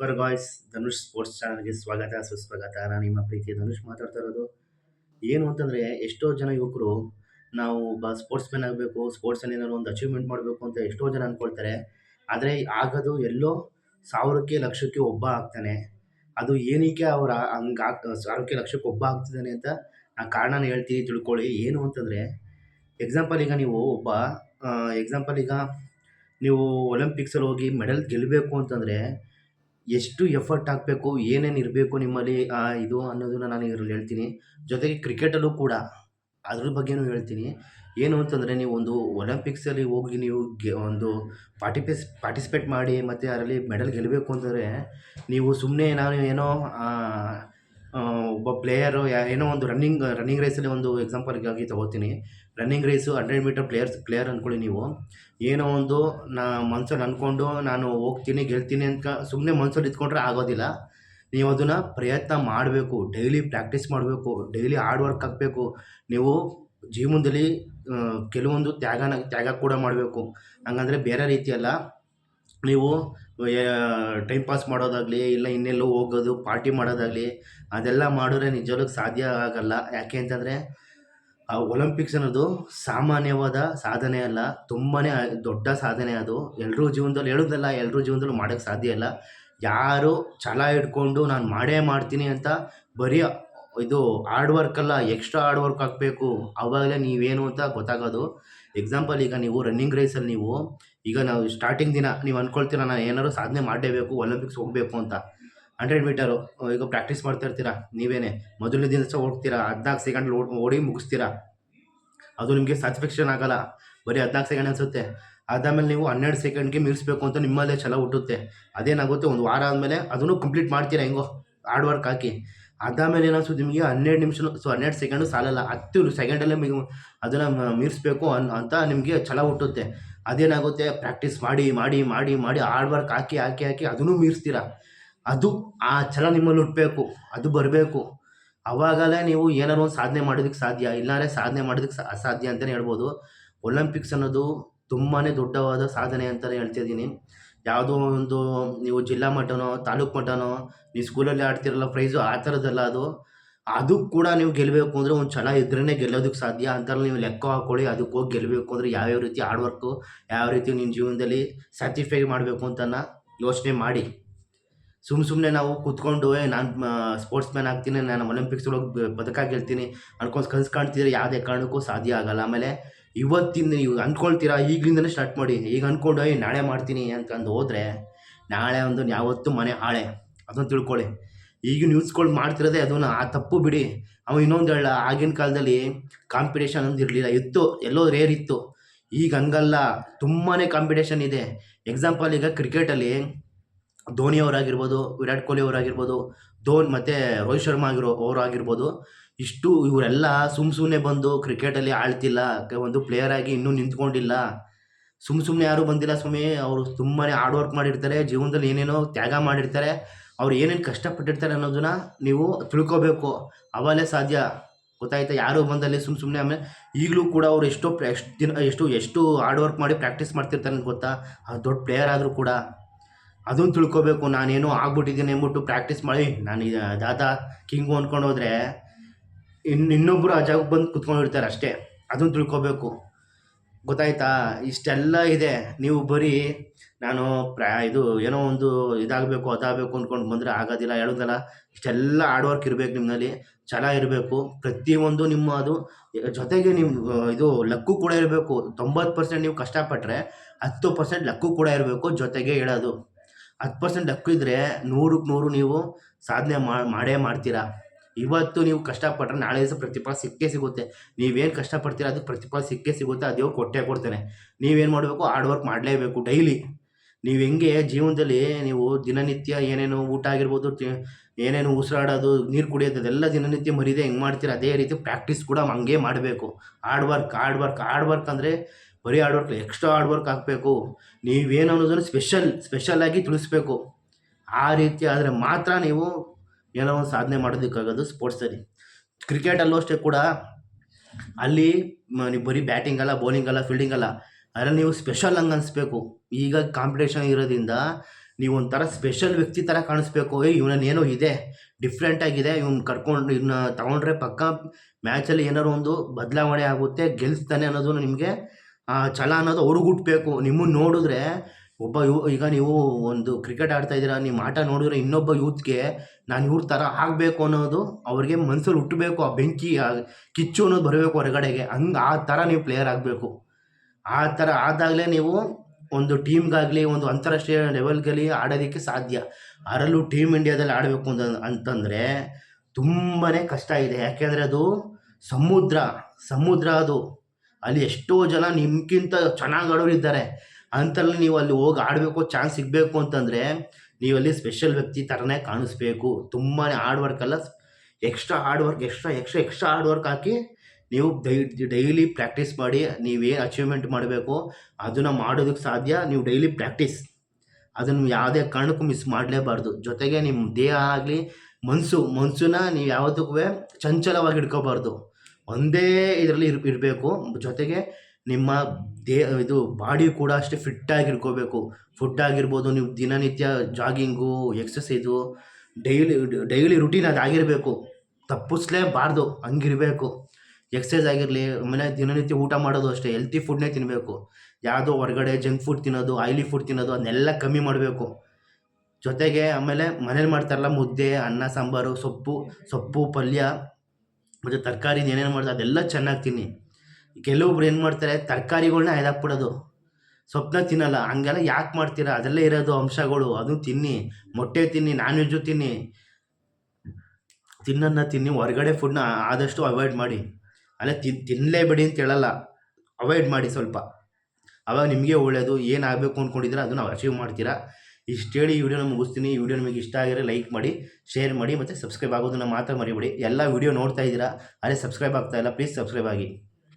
ನಮಸ್ಕಾರ guys Dhanush sports ಚಾನಲ್ಗೆ ಸ್ವಾಗತ, ಸುಸ್ವಾಗತ. ನಾನು ನಿಮ್ಮ ಪ್ರೀತಿ ಧನುಷ್ ಮಾತಾಡ್ತಾ ಇರೋದು. ಏನು ಅಂತಂದರೆ, ಎಷ್ಟೋ ಜನ ಯುವಕರು ನಾವು ಬ ಸ್ಪೋರ್ಟ್ಸ್ ಮ್ಯಾನ್ ಆಗಬೇಕು ಸ್ಪೋರ್ಟ್ಸಲ್ಲಿ ಏನಾದ್ರು ಒಂದು ಅಚೀವ್ಮೆಂಟ್ ಮಾಡಬೇಕು ಅಂತ ಎಷ್ಟೋ ಜನ ಅಂದ್ಕೊಳ್ತಾರೆ ಆದರೆ ಆಗೋದು ಎಲ್ಲೋ ಸಾವಿರಕ್ಕೆ ಲಕ್ಷಕ್ಕೆ ಒಬ್ಬ ಆಗ್ತಾನೆ. ಅದು ಏನಕ್ಕೆ ಅವರ ಹಂಗೆ ಆಗ್, ಸಾವಿರಕ್ಕೆ ಲಕ್ಷಕ್ಕೆ ಒಬ್ಬ ಆಗ್ತಿದ್ದಾನೆ ಅಂತ ಆ ಕಾರಣನ ಹೇಳ್ತೀನಿ, ತಿಳ್ಕೊಳ್ಳಿ. ಏನು ಅಂತಂದರೆ ಎಕ್ಸಾಂಪಲ್ ಈಗ ನೀವು ಒಬ್ಬ ಎಕ್ಸಾಂಪಲ್ ಈಗ ನೀವು ಒಲಿಂಪಿಕ್ಸಲ್ಲಿ ಹೋಗಿ ಮೆಡಲ್ ಗೆಲ್ಲಬೇಕು ಅಂತಂದರೆ ಎಷ್ಟು ಎಫರ್ಟ್ ಹಾಕಬೇಕು, ಏನೇನು ಇರಬೇಕು ನಿಮ್ಮಲ್ಲಿ ಇದು ಅನ್ನೋದನ್ನ ನಾನು ಇದರಲ್ಲಿ ಹೇಳ್ತೀನಿ. ಜೊತೆಗೆ ಕ್ರಿಕೆಟಲ್ಲೂ ಕೂಡ ಅದ್ರ ಬಗ್ಗೆನೂ ಹೇಳ್ತೀನಿ. ಏನು ಅಂತಂದರೆ ನೀವು ಒಂದು ಒಲಿಂಪಿಕ್ಸಲ್ಲಿ ಹೋಗಿ ನೀವು ಗೆ, ಒಂದು ಪಾರ್ಟಿಪೇಸ್ ಪಾರ್ಟಿಸಿಪೇಟ್ ಮಾಡಿ ಮತ್ತು ಅದರಲ್ಲಿ ಮೆಡಲ್ ಗೆಲ್ಲಬೇಕು ಅಂತಂದರೆ, ನೀವು ಸುಮ್ಮನೆ ನಾನು ಏನೋ ಒಬ್ಬ ಪ್ಲೇಯರು ಏನೋ ಒಂದು ರನ್ನಿಂಗ್ ರನ್ನಿಂಗ್ ರೇಸಲ್ಲಿ ಒಂದು ಎಕ್ಸಾಂಪಲ್ಗಾಗಿ ತಗೋತೀನಿ. Running race hundred metre players player ಅಂದ್ಕೊಳ್ಳಿ ನೀವು. ಏನೋ ಒಂದು ನಾ ಮನ್ಸಲ್ಲಿ ಅಂದ್ಕೊಂಡು ನಾನು ಹೋಗ್ತೀನಿ, ಗೆಲ್ತೀನಿ ಅಂತ ಸುಮ್ಮನೆ ಮನ್ಸಲ್ಲಿ ಇಟ್ಕೊಂಡ್ರೆ ಆಗೋದಿಲ್ಲ. ನೀವು ಅದನ್ನು ಪ್ರಯತ್ನ ಮಾಡಬೇಕು ಡೈಲಿ ಪ್ರಾಕ್ಟೀಸ್ ಮಾಡಬೇಕು ಡೈಲಿ ಹಾರ್ಡ್ ವರ್ಕ್ ಹಾಕಬೇಕು. ನೀವು ಜೀವನದಲ್ಲಿ ಕೆಲವೊಂದು ತ್ಯಾಗನ, ತ್ಯಾಗ ಕೂಡ ಮಾಡಬೇಕು. ಹಂಗಂದರೆ ಬೇರೆ ರೀತಿ ಅಲ್ಲ ನೀವು ಟೈಮ್ ಪಾಸ್ ಮಾಡೋದಾಗಲಿ, ಇಲ್ಲ ಇನ್ನೆಲ್ಲೋ ಹೋಗೋದು ಪಾರ್ಟಿ ಮಾಡೋದಾಗಲಿ, ಅದೆಲ್ಲ ಮಾಡಿದ್ರೆ ನಿಜವಾಗ್ಲೂ ಸಾಧ್ಯ ಆಗಲ್ಲ. ಯಾಕೆ ಅಂತಂದರೆ, ಆ ಒಲಿಂಪಿಕ್ಸ್ ಅನ್ನೋದು ಸಾಮಾನ್ಯವಾದ ಸಾಧನೆ ಅಲ್ಲ. ತುಂಬಾ ದೊಡ್ಡ ಸಾಧನೆ ಅದು. ಎಲ್ಲರೂ ಜೀವನದಲ್ಲಿ ಹೇಳೋದಲ್ಲ ಎಲ್ಲರೂ ಜೀವನದಲ್ಲೂ ಮಾಡೋಕ್ಕೆ ಸಾಧ್ಯ ಇಲ್ಲ. ಯಾರು ಛಲ ಇಟ್ಕೊಂಡು ನಾನು ಮಾಡೇ ಮಾಡ್ತೀನಿ ಅಂತ ಬರೀ ಇದು ಹಾರ್ಡ್ ವರ್ಕಲ್ಲ ಎಕ್ಸ್ಟ್ರಾ ಹಾರ್ಡ್ ವರ್ಕ್ ಹಾಕಬೇಕು. ಆವಾಗಲೇ ನೀವೇನು ಅಂತ ಗೊತ್ತಾಗೋದು. ಎಕ್ಸಾಂಪಲ್ ಈಗ ನೀವು ರನ್ನಿಂಗ್ ರೇಸಲ್ಲಿ ನೀವು, ಈಗ ನಾವು ಸ್ಟಾರ್ಟಿಂಗ್ ದಿನ ನೀವು ಅಂದ್ಕೊಳ್ತೀರ ನಾನು ಏನಾದ್ರು ಸಾಧನೆ ಮಾಡಲೇಬೇಕು ಒಲಿಂಪಿಕ್ಸ್ ಹೋಗಬೇಕು ಅಂತ. ಹಂಡ್ರೆಡ್ ಮೀಟರು ಈಗ ಪ್ರಾಕ್ಟೀಸ್ ಮಾಡ್ತಾ ಇರ್ತೀರಾ, ನೀವೇನೆ. ಮೊದಲನೇ ದಿವಸ ಹೋಗ್ತೀರಾ, ಹದಿನಾಲ್ಕು ಸೆಕೆಂಡ್ ಓಡಿ ಮುಗಿಸ್ತೀರಾ. ಅದು ನಿಮಗೆ ಸ್ಯಾಟಿಸ್ಫ್ಯಾಕ್ಷನ್ ಆಗಲ್ಲ. ಬರೀ ಹದಿನಾಲ್ಕು ಸೆಕೆಂಡ್ ಅನಿಸುತ್ತೆ. ಅದಾದಮೇಲೆ ನೀವು ಹನ್ನೆರಡು ಸೆಕೆಂಡ್ಗೆ ಮೀರಿಸ್ಬೇಕು ಅಂತ ನಿಮ್ಮಲ್ಲೇ ಛಲ ಹುಟ್ಟುತ್ತೆ. ಅದೇನಾಗುತ್ತೆ, ಒಂದು ವಾರ ಆದಮೇಲೆ ಅದನ್ನು ಕಂಪ್ಲೀಟ್ ಮಾಡ್ತೀರಾ ಹೆಂಗೋ? ಹಾರ್ಡ್ ವರ್ಕ್ ಹಾಕಿ. ಅದಾದಮೇಲೆ ಏನಿಸುತ್ತೆ ನಿಮಗೆ ಹನ್ನೆರಡು ನಿಮಿಷ ಸೊ ಹನ್ನೆರಡು ಸೆಕೆಂಡು ಸಾಲಲ್ಲ ಹತ್ತು ಸೆಕೆಂಡಲ್ಲೇ ನಿಮಗೆ ಅದನ್ನು ಮೀರಿಸ್ಬೇಕು ಅನ್, ಅಂತ ನಿಮಗೆ ಛಲ ಹುಟ್ಟುತ್ತೆ. ಅದೇನಾಗುತ್ತೆ? ಪ್ರಾಕ್ಟೀಸ್ ಮಾಡಿ ಮಾಡಿ ಮಾಡಿ ಮಾಡಿ ಹಾರ್ಡ್ ವರ್ಕ್ ಹಾಕಿ ಹಾಕಿ ಹಾಕಿ ಅದನ್ನು ಮೀರಿಸ್ತೀರ. ಅದು ಆ ಛಲ ನಿಮ್ಮಲ್ಲಿ ಹುಟ್ಟಬೇಕು ಅದು ಬರಬೇಕು. ಅವಾಗಲೇ ನೀವು ಏನಾದ್ರು ಒಂದು ಸಾಧನೆ ಮಾಡೋದಕ್ಕೆ ಸಾಧ್ಯ, ಇಲ್ಲಾಂದರೆ ಸಾಧನೆ ಮಾಡೋದಕ್ಕೆ ಅಸಾಧ್ಯ ಅಂತಲೇ ಹೇಳ್ಬೋದು. ಒಲಿಂಪಿಕ್ಸ್ ಅನ್ನೋದು ತುಂಬಾ ದೊಡ್ಡವಾದ ಸಾಧನೆ ಅಂತಲೇ ಹೇಳ್ತಿದ್ದೀನಿ ಯಾವುದೋ ಒಂದು ನೀವು ಜಿಲ್ಲಾ ಮಟ್ಟನೋ, ತಾಲೂಕು ಮಟ್ಟನೋ, ನೀವು ಸ್ಕೂಲಲ್ಲಿ ಆಡ್ತಿರಲ್ಲ ಪ್ರೈಸು ಆ ಥರದ್ದಲ್ಲ ಅದು. ಅದು ಕೂಡ ನೀವು ಗೆಲ್ಲಬೇಕು ಅಂದರೆ ಒಂದು ಛಲ ಇದ್ರೇ ಗೆಲ್ಲೋದಕ್ಕೆ ಸಾಧ್ಯ ಅಂತಾರೆ ನೀವು ಲೆಕ್ಕ ಹಾಕ್ಕೊಳ್ಳಿ ಅದಕ್ಕೆ ಹೋಗಿ ಗೆಲ್ಲಬೇಕು ಅಂದರೆ ಯಾವ್ಯಾವ ರೀತಿ ಹಾರ್ಡ್ ವರ್ಕು ಯಾವ ರೀತಿ ನಿಮ್ಮ ಜೀವನದಲ್ಲಿ ಸ್ಯಾಟಿಸ್ಫೈ ಮಾಡಬೇಕು ಅಂತನ ಯೋಚನೆ ಮಾಡಿ. ಸುಮ್ಮ ಸುಮ್ಮನೆ ನಾವು ಕೂತ್ಕೊಂಡು ನಾನು ಸ್ಪೋರ್ಟ್ಸ್ ಮ್ಯಾನ್ ಆಗ್ತೀನಿ, ನಾನು ಒಲಿಂಪಿಕ್ಸ್ ಒಳಗೆ ಪದಕ ಗೆಲ್ತೀನಿ ಅನ್ಕೊಂಡು ಕನ್ಸು ಕಾಣ್ತಿದ್ರೆ ಯಾವುದೇ ಕಾರಣಕ್ಕೂ ಸಾಧ್ಯ ಆಗಲ್ಲ. ಆಮೇಲೆ ಇವತ್ತಿಂದ ನೀವು ಅಂದ್ಕೊಳ್ತೀರಾ? ಈಗಲಿಂದನೇ ಸ್ಟಾರ್ಟ್ ಮಾಡಿ. ಈಗ ಅಂದ್ಕೊಂಡು ಏ ನಾಳೆ ಮಾಡ್ತೀನಿ ಅಂತಂದು ಹೋದರೆ, ನಾಳೆ ಒಂದು ಯಾವತ್ತೂ ಮನೆ ಹಾಳೆ. ಅದನ್ನು ತಿಳ್ಕೊಳ್ಳಿ. ಈಗ ನ್ಯೂಸ್ಗಳು ಮಾಡ್ತಿರೋದೇ ಅದನ್ನು, ಆ ತಪ್ಪು ಬಿಡಿ. ಅವ ಇನ್ನೊಂದು ಹೇಳ, ಆಗಿನ ಕಾಲದಲ್ಲಿ ಕಾಂಪಿಟೇಷನ್ ಅಂತ ಇರಲಿಲ್ಲ. ಇತ್ತು, ಎಲ್ಲೋ ರೇರ್ ಇತ್ತು. ಈಗ ಹಂಗಲ್ಲ. ತುಂಬಾ ಕಾಂಪಿಟೇಷನ್ ಇದೆ. ಎಕ್ಸಾಂಪಲ್ ಈಗ ಕ್ರಿಕೆಟಲ್ಲಿ ಧೋನಿ ಅವರಾಗಿರ್ಬೋದು, ವಿರಾಟ್ ಕೊಹ್ಲಿ ಅವರಾಗಿರ್ಬೋದು ಧೋನ್ ಮತ್ತು ರೋಹಿತ್ ಶರ್ಮಾ ಆಗಿರೋ ಅವರಾಗಿರ್ಬೋದು. ಇಷ್ಟು ಇವರೆಲ್ಲ ಸುಮ್ಮ ಸುಮ್ಮನೆ ಬಂದು ಕ್ರಿಕೆಟಲ್ಲಿ ಆಳ್ತಿಲ್ಲ ಒಂದು ಪ್ಲೇಯರ್ ಆಗಿ ಇನ್ನೂ ನಿಂತ್ಕೊಂಡಿಲ್ಲ. ಸುಮ್ಮ ಸುಮ್ಮನೆ ಯಾರೂ ಬಂದಿಲ್ಲ ಸುಮ್ಮನೆ, ಅವರು ತುಂಬಾ ಹಾರ್ಡ್ ವರ್ಕ್ ಮಾಡಿರ್ತಾರೆ, ಜೀವನದಲ್ಲಿ ಏನೇನೋ ತ್ಯಾಗ ಮಾಡಿರ್ತಾರೆ. ಅವ್ರು ಏನೇನು ಕಷ್ಟಪಟ್ಟಿರ್ತಾರೆ ಅನ್ನೋದನ್ನ ನೀವು ತಿಳ್ಕೊಬೇಕು. ಅವಾಗಲೇ ಸಾಧ್ಯ. ಗೊತ್ತಾಯ್ತಾ? ಯಾರು ಬಂದಲ್ಲಿ ಸುಮ್ಮ ಸುಮ್ಮನೆ ಆಮೇಲೆ ಈಗಲೂ ಕೂಡ ಅವ್ರು ಎಷ್ಟೋ ಎಷ್ಟು ದಿನ, ಎಷ್ಟು ಎಷ್ಟು ಹಾರ್ಡ್ ವರ್ಕ್ ಮಾಡಿ ಪ್ರಾಕ್ಟೀಸ್ ಮಾಡ್ತಿರ್ತಾರೆ ಅಂತ ಗೊತ್ತಾ? ಆ ದೊಡ್ಡ ಪ್ಲೇಯರ್ ಆದರೂ ಕೂಡ. ಅದನ್ನು ತಿಳ್ಕೊಬೇಕು. ನಾನೇನೋ ಆಗ್ಬಿಟ್ಟಿದ್ದೀನಿ ಅಂದ್ಬಿಟ್ಟು ಪ್ರಾಕ್ಟೀಸ್ ಮಾಡಿ. ನಾನು ದಾದಾ ಕಿಂಗು ಅಂದ್ಕೊಂಡು ಹೋದರೆ ಇನ್ನು ಇನ್ನೊಬ್ಬರು ಆ ಜಾಗಕ್ಕೆ ಬಂದು ಕುತ್ಕೊಂಡಿರ್ತಾರೆ ಅಷ್ಟೇ. ಅದನ್ನು ತಿಳ್ಕೊಬೇಕು. ಗೊತ್ತಾಯ್ತಾ? ಇಷ್ಟೆಲ್ಲ ಇದೆ. ನೀವು ಬರೀ ನಾನು ಪ್ರಾ ಇದು ಏನೋ ಒಂದು ಇದಾಗಬೇಕು, ಅದಾಗಬೇಕು ಅಂದ್ಕೊಂಡು ಬಂದರೆ ಆಗೋದಿಲ್ಲ. ಹೇಳೋದಲ್ಲ, ಇಷ್ಟೆಲ್ಲ ಹಾರ್ಡ್ ವರ್ಕ್ ಇರಬೇಕು ನಿಮ್ಮಲ್ಲಿ ಛಲ ಇರಬೇಕು. ಪ್ರತಿಯೊಂದು ನಿಮ್ಮ ಅದು, ಜೊತೆಗೆ ನಿಮ್ಮ ಇದು ಲಕ್ಕು ಕೂಡ ಇರಬೇಕು. ತೊಂಬತ್ತು ಪರ್ಸೆಂಟ್ ನೀವು ಕಷ್ಟಪಟ್ಟರೆ ಹತ್ತು ಪರ್ಸೆಂಟ್ ಲಕ್ಕು ಕೂಡ ಇರಬೇಕು ಜೊತೆಗೆ ಹೇಳೋದು. ಹತ್ತು ಪರ್ಸೆಂಟ್ ಲಕ್ಕು ಇದ್ದರೆ ನೂರಕ್ಕೆ ನೂರು ನೀವು ಸಾಧನೆ ಮಾಡೇ ಮಾಡ್ತೀರಾ. ಇವತ್ತು ನೀವು ಕಷ್ಟಪಟ್ಟರೆ ನಾಳೆ ದಿವಸ ಪ್ರತಿಫಲ ಸಿಕ್ಕೇ ಸಿಗುತ್ತೆ. ನೀವೇನು ಕಷ್ಟಪಡ್ತೀರ ಅದು ಪ್ರತಿಫಲ ಸಿಕ್ಕೇ ಸಿಗುತ್ತೆ ಅದೇ ಕೊಟ್ಟೆ ಕೊಡ್ತಾನೆ. ನೀವೇನು ಮಾಡಬೇಕು? ಹಾರ್ಡ್ ವರ್ಕ್ ಮಾಡಲೇಬೇಕು ಡೈಲಿ ನೀವು ಹೆಂಗೆ ಜೀವನದಲ್ಲಿ ನೀವು ದಿನನಿತ್ಯ ಏನೇನು ಊಟ ಆಗಿರ್ಬೋದು ಏನೇನು ಉಸಿರಾಡೋದು, ನೀರು ಕುಡಿಯೋದು, ಅದೆಲ್ಲ ದಿನನಿತ್ಯ ಮರಿದೆ ಹೆಂಗೆ ಮಾಡ್ತೀರ? ಅದೇ ರೀತಿ ಪ್ರಾಕ್ಟೀಸ್ ಕೂಡ ಹಂಗೆ ಮಾಡಬೇಕು. Hard work hard work hard work ಅಂದರೆ ಬರೀ hard work extra hard work ಹಾಕಬೇಕು. ನೀವೇನು ಅನ್ನೋದನ್ನು ಸ್ಪೆಷಲ್ ಸ್ಪೆಷಲಾಗಿ ತಿಳಿಸ್ಬೇಕು. ಆ ರೀತಿ ಆದರೆ ಮಾತ್ರ ನೀವು ಏನೋ ಒಂದು ಸಾಧನೆ ಮಾಡೋದಕ್ಕಾಗೋದು ಸ್ಪೋರ್ಟ್ಸಲ್ಲಿ ಕ್ರಿಕೆಟಲ್ಲೂ ಅಷ್ಟೇ ಕೂಡ, ಅಲ್ಲಿ ನೀವು ಬರೀ ಬ್ಯಾಟಿಂಗ್ ಅಲ್ಲ ಬೌಲಿಂಗ್ ಅಲ್ಲ ಫೀಲ್ಡಿಂಗ್ ಅಲ್ಲ, ಅದರಲ್ಲಿ ನೀವು ಸ್ಪೆಷಲ್ ಹಂಗೆ ಅನಿಸ್ಬೇಕು. ಈಗ ಕಾಂಪಿಟೇಷನ್ ಇರೋದ್ರಿಂದ ನೀವು ಒಂಥರ ಸ್ಪೆಷಲ್ ವ್ಯಕ್ತಿ ಥರ ಕಾಣಿಸ್ಬೇಕು. ಏ ಏನೋ ಇದೆ ಡಿಫ್ರೆಂಟಾಗಿದೆ ಇವ್ನು ಕರ್ಕೊಂಡು ಇವನ್ನ ತಗೊಂಡ್ರೆ ಪಕ್ಕ ಮ್ಯಾಚಲ್ಲಿ ಏನಾರು ಒಂದು ಬದಲಾವಣೆ ಆಗುತ್ತೆ ಗೆಲ್ಲಿಸ್ತಾನೆ ಅನ್ನೋದು ನಿಮಗೆ ಛಲ ಅನ್ನೋದು ಅವ್ರಿಗೆ ಹುಟ್ಟಬೇಕು ನಿಮ್ಮನ್ನು ನೋಡಿದ್ರೆ ಒಬ್ಬ ಯು, ಈಗ ನೀವು ಒಂದು ಕ್ರಿಕೆಟ್ ಆಡ್ತಾ ಇದ್ದೀರಾ ನಿಮ್ಮ ಆಟ ನೋಡಿದ್ರೆ ಇನ್ನೊಬ್ಬ ಯೂತ್ಗೆ ನಾನು ಇವ್ರ ಥರ ಆಗಬೇಕು ಅನ್ನೋದು ಅವ್ರಿಗೆ ಮನಸ್ಸಲ್ಲಿ ಹುಟ್ಟಬೇಕು ಆ ಬೆಂಕಿ, ಆ ಕಿಚ್ಚು ಅನ್ನೋದು ಬರಬೇಕು ಹೊರಗಡೆಗೆ. ಹಂಗೆ ಆ ಥರ ನೀವು ಪ್ಲೇಯರ್ ಆಗಬೇಕು. ಆ ಥರ ಆದಾಗಲೇ ನೀವು ಒಂದು ಟೀಮ್ಗಾಗಲಿ ಒಂದು ಅಂತಾರಾಷ್ಟ್ರೀಯ ಲೆವೆಲ್ಗಲ್ಲಿ ಆಡೋದಕ್ಕೆ ಸಾಧ್ಯ. ಅದರಲ್ಲೂ ಟೀಮ್ ಇಂಡಿಯಾದಲ್ಲಿ ಆಡಬೇಕು ಅಂತ ಅಂತಂದರೆ ತುಂಬಾ ಕಷ್ಟ ಇದೆ. ಯಾಕೆಂದರೆ ಅದು ಸಮುದ್ರ ಸಮುದ್ರ ಅದು. ಅಲ್ಲಿ ಎಷ್ಟೋ ಜನ ನಿಮ್ಗಿಂತ ಚೆನ್ನಾಗಿ ಆಡೋರು ಇದ್ದಾರೆ ಅಂತಲ್ಲಿ ನೀವು ಅಲ್ಲಿ ಹೋಗಿ ಆಡಬೇಕು ಚಾನ್ಸ್ ಸಿಗಬೇಕು ಅಂತಂದರೆ ನೀವಲ್ಲಿ ಸ್ಪೆಷಲ್ ವ್ಯಕ್ತಿ ಥರನೇ ಕಾಣಿಸ್ಬೇಕು. ತುಂಬಾ ಹಾರ್ಡ್ ವರ್ಕ್ ಅಲ್ಲ. Extra hard work extra extra extra hard work ಹಾಕಿ ನೀವು ಡೈ ಡೈಲಿ ಪ್ರಾಕ್ಟೀಸ್ ಮಾಡಿ, ನೀವೇನು ಅಚೀವ್ಮೆಂಟ್ ಮಾಡಬೇಕು, ಅದನ್ನು ಮಾಡೋದಕ್ಕೆ ಸಾಧ್ಯ, ನೀವು ಡೈಲಿ ಪ್ರಾಕ್ಟೀಸ್ ಅದನ್ನು ಯಾವುದೇ ಕಾರಣಕ್ಕೂ ಮಿಸ್ ಮಾಡಲೇಬಾರ್ದು. ಜೊತೆಗೆ ನಿಮ್ಮ ದೇಹ ಆಗಲಿ ಮನಸ್ಸು ಮನಸ್ಸನ್ನ ನೀವು ಯಾವುದಕ್ಕೂ ಚಂಚಲವಾಗಿ ಇಟ್ಕೋಬಾರ್ದು ಒಂದೇ ಇದರಲ್ಲಿ ಇರ್, ಇರಬೇಕು. ಜೊತೆಗೆ ನಿಮ್ಮ ದೇ ಇದು ಬಾಡಿ ಕೂಡ ಅಷ್ಟೇ ಫಿಟ್ಟಾಗಿ ಇಟ್ಕೋಬೇಕು ಫುಡ್ ಆಗಿರ್ಬೋದು, ನೀವು ದಿನನಿತ್ಯ jogging exercise daily daily routine ಅದಾಗಿರಬೇಕು ತಪ್ಪಿಸ್ಲೇಬಾರ್ದು, ಹಂಗಿರಬೇಕು. ಎಕ್ಸಸೈಸ್ ಆಗಿರಲಿ, ಆಮೇಲೆ ದಿನನಿತ್ಯ ಊಟ ಮಾಡೋದು ಅಷ್ಟೇ ಹೆಲ್ತಿ ಫುಡ್ನೇ ತಿನ್ನಬೇಕು ಯಾವುದೋ ಹೊರಗಡೆ ಜಂಕ್ ಫುಡ್ ತಿನ್ನೋದು ಆಯ್ಲಿ ಫುಡ್ ತಿನ್ನೋದು, ಅದನ್ನೆಲ್ಲ ಕಮ್ಮಿ ಮಾಡಬೇಕು. ಜೊತೆಗೆ ಆಮೇಲೆ ಮನೇಲಿ ಮಾಡ್ತಾರಲ್ಲ, ಮುದ್ದೆ, ಅನ್ನ, ಸಾಂಬಾರು, ಸೊಪ್ಪು ಸೊಪ್ಪು, ಪಲ್ಯ, ಮತ್ತು ತರಕಾರಿ, ಏನೇನು ಮಾಡ್ತಾರೆ ಅದೆಲ್ಲ ಚೆನ್ನಾಗಿ ತಿನ್ನಿ. ಕೆಲವೊಬ್ರು ಏನು ಮಾಡ್ತಾರೆ, ತರಕಾರಿಗಳ್ನ ಎದಾಕ್ಬಿಡೋದು. ಸೊಪ್ಪನ್ನ ತಿನ್ನಲ್ಲ, ಹಂಗೆಲ್ಲ ಯಾಕೆ ಮಾಡ್ತೀರಾ? ಅದರಲ್ಲೇ ಇರೋದು ಅಂಶಗಳು. ಅದು ತಿನ್ನಿ, ಮೊಟ್ಟೆ ತಿನ್ನಿ ನಾನ್ ವೆಜ್ಜು ತಿನ್ನಿ. ತಿನ್ನೋದನ್ನ ತಿನ್ನಿ, ಹೊರಗಡೆ ಫುಡ್ನ ಆದಷ್ಟು ಅವಾಯ್ಡ್ ಮಾಡಿ. ಅಲ್ಲೇ, ತಿನ್ ತಿನ್ನಲೇಬೇಡಿ ಅಂತ ಹೇಳಲ್ಲ. ಅವಾಯ್ಡ್ ಮಾಡಿ ಸ್ವಲ್ಪ. ಅವಾಗ ನಿಮಗೆ ಒಳ್ಳೆಯದು ಏನಾಗಬೇಕು ಅಂದ್ಕೊಂಡಿದ್ದೀರಾ ಅದನ್ನು ಅಚೀವ್ ಮಾಡ್ತೀರಾ. ಇಷ್ಟು ಹೇಳಿ ಈ ವಿಡಿಯೋನ ಮುಗಿಸ್ತೀನಿ. ಈ ವಿಡಿಯೋ ನಿಮಗೆ ಇಷ್ಟ ಆಗಿದ್ರೆ ಲೈಕ್ ಮಾಡಿ ಶೇರ್ ಮಾಡಿ ಮತ್ತು ಸಬ್ಸ್ಕ್ರೈಬ್ ಆಗೋದನ್ನು ಮಾತ್ರ ಮರಿಬೇಡಿ. ಎಲ್ಲ ವಿಡಿಯೋ ನೋಡ್ತಾ ಇದ್ದೀರಾ, ಅದೇ ಸಬ್ಸ್ಕ್ರೈಬ್ ಆಗ್ತಾ ಇಲ್ಲ ಪ್ಲೀಸ್ ಸಬ್ಸ್ಕ್ರೈಬ್ ಆಗಿ.